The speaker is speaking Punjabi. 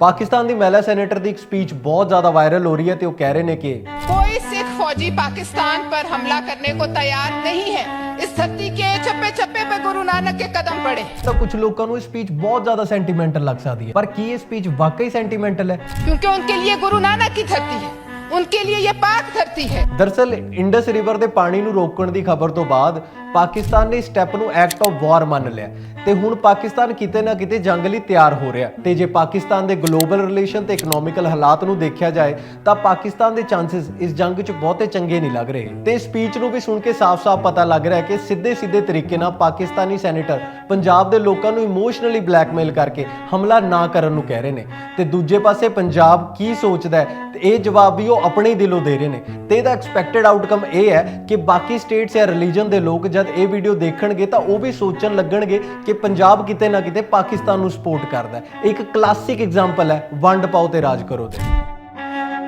ਪਾਕਿਸਤਾਨ ਦੀ ਮਹਿਲਾ ਸੈਨੇਟਰ ਦੀ ਇੱਕ ਸਪੀਚ ਬਹੁਤ ਜ਼ਿਆਦਾ ਵਾਇਰਲ ਹੋ ਰਹੀ ਹੈ ਤੇ ਉਹ ਕਹਿ ਰਹੇ ਨੇ ਕਿ कोई सिख फौजी पाकिस्तान पर हमला करने को तैयार नहीं है इस धरती के चप्पे चप्पे पे गुरु नानक के कदम पड़े ਤਾਂ ਕੁਝ ਲੋਕਾਂ ਨੂੰ ਇਹ ਸਪੀਚ ਬਹੁਤ ਜ਼ਿਆਦਾ ਸੈਂਟੀਮੈਂਟਲ ਲੱਗ ਸਕਦੀ ਹੈ ਪਰ ਕੀ ਇਹ ਸਪੀਚ ਵਾਕਈ ਸੈਂਟੀਮੈਂਟਲ ਹੈ क्योंकि उनके लिए गुरु नानक की धरती है उनके लिए ये पाक धरती है ਦਰਸਲ ਇੰਡਸ ਰਿਵਰ ਦੇ ਪਾਣੀ ਨੂੰ ਰੋਕਣ ਦੀ ਖਬਰ ਤੋਂ ਬਾਅਦ ਪਾਕਿਸਤਾਨ ਨੇ ਇਸ ਸਟੈਪ ਨੂੰ ਐਕਟ ਆਫ ਵਾਰ ਮੰਨ ਲਿਆ ਤੇ ਹੁਣ ਪਾਕਿਸਤਾਨ ਕਿਤੇ ਨਾ ਕਿਤੇ ਜੰਗ ਲਈ ਤਿਆਰ ਹੋ ਰਿਹਾ ਤੇ ਜੇ ਪਾਕਿਸਤਾਨ ਦੇ ਗਲੋਬਲ ਰਿਲੇਸ਼ਨ ਤੇ ਇਕਨੋਮਿਕਲ ਹਾਲਾਤ ਨੂੰ ਦੇਖਿਆ ਜਾਏ ਤਾਂ ਪਾਕਿਸਤਾਨ ਦੇ ਚਾਂਸਸ ਇਸ ਜੰਗ 'ਚ ਬਹੁਤੇ ਚੰਗੇ ਨਹੀਂ ਲੱਗ ਰਹੇ ਤੇ ਸਪੀਚ ਨੂੰ ਵੀ ਸੁਣ ਕੇ ਸਾਫ਼-ਸਾਫ਼ ਪਤਾ ਲੱਗ ਰਿਹਾ ਹੈ ਕਿ ਸਿੱਧੇ-ਸਿੱਧੇ ਤਰੀਕੇ ਨਾਲ ਪਾਕਿਸਤਾਨੀ ਸੈਨੇਟਰ ਪੰਜਾਬ ਦੇ ਲੋਕਾਂ ਨੂੰ ਇਮੋਸ਼ਨਲੀ ਬਲੈਕਮੇਲ ਕਰਕੇ ਹਮਲਾ ਨਾ ਕਰਨ ਨੂੰ ਕਹਿ ਰਹੇ ਨੇ ਤੇ ਦੂਜੇ ਪਾਸੇ ਪੰਜਾਬ ਕੀ ਸੋਚਦਾ ਹੈ ਤੇ ਇਹ ਜਵਾਬ ਵੀ ਉਹ ਆਪਣੇ ਹੀ ਦਿਲੋਂ ਦੇ ਰਹੇ ਨੇ। ਤੇ ਇਹਦਾ ਐਕਸਪੈਕਟਡ ਆਊਟਕਮ ਇਹ ਹੈ ਕਿ ਬਾਕੀ ਸਟੇਟਸ ਜਾਂ ਰਿਲੀਜਨ ਦੇ ਲੋਕ ਜਦ ਇਹ ਵੀਡੀਓ ਦੇਖਣਗੇ ਤਾਂ ਉਹ ਵੀ ਸੋਚਣ ਲੱਗਣਗੇ ਕਿ ਪੰਜਾਬ ਕਿਤੇ ਨਾ ਕਿਤੇ ਪਾਕਿਸਤਾਨ ਨੂੰ ਸਪੋਰਟ ਕਰਦਾ ਹੈ। ਇੱਕ ਕਲਾਸਿਕ ਐਗਜ਼ਾਮਪਲ ਹੈ, ਵੰਡ ਪਾਓ ਤੇ ਰਾਜ ਕਰੋ ਤੇ।